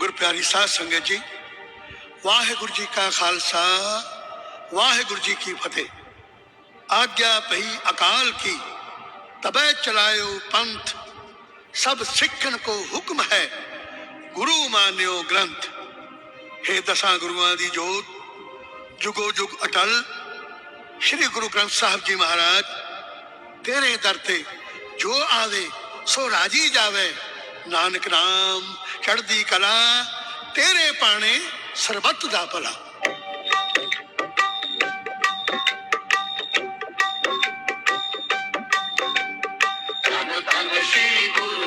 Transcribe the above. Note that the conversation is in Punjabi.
ਗੁਰ ਪਿਆਰੀ ਸਾਧ ਸੰਗਤ ਜੀ, ਵਾਹਿਗੁਰੂ ਜੀ ਕਾ ਖਾਲਸਾ, ਵਾਹਿਗੁਰੂ ਜੀ ਕੀ ਫਤਿਹ। ਆਗਿਆ ਪਈ ਅਕਾਲ ਕੀ, ਤਬੈ ਚਲਾਇਓ ਪੰਥ, ਸਭ ਸਿੱਖਣ ਕੋ ਹੁਕਮ ਹੈ, ਗੁਰੂ ਮਾਨਿਓ ਗ੍ਰੰਥ। ਹੈ ਦਸਾਂ ਗੁਰੂਆਂ ਦੀ ਜੋਤ, ਜੁਗੋ ਜੁਗ ਅਟਲ, ਸ੍ਰੀ ਗੁਰੂ ਗ੍ਰੰਥ ਸਾਹਿਬ ਜੀ ਮਹਾਰਾਜ, ਤੇਰੇ ਦਰ ਤੇ ਜੋ ਆਵੇ, ਸੋ ਰਾਜੀ ਜਾਵੇ। ਨਾਨਕ ਨਾਮ ਚੜ੍ਹਦੀ ਕਲਾ ਤੇਰੇ ਪਾਣੇ ਸਰਬੱਤ ਦਾ ਭਲਾ ਧੰਨ ਧੰਨ ਸ਼੍ਰੀ ਗੁਰੂ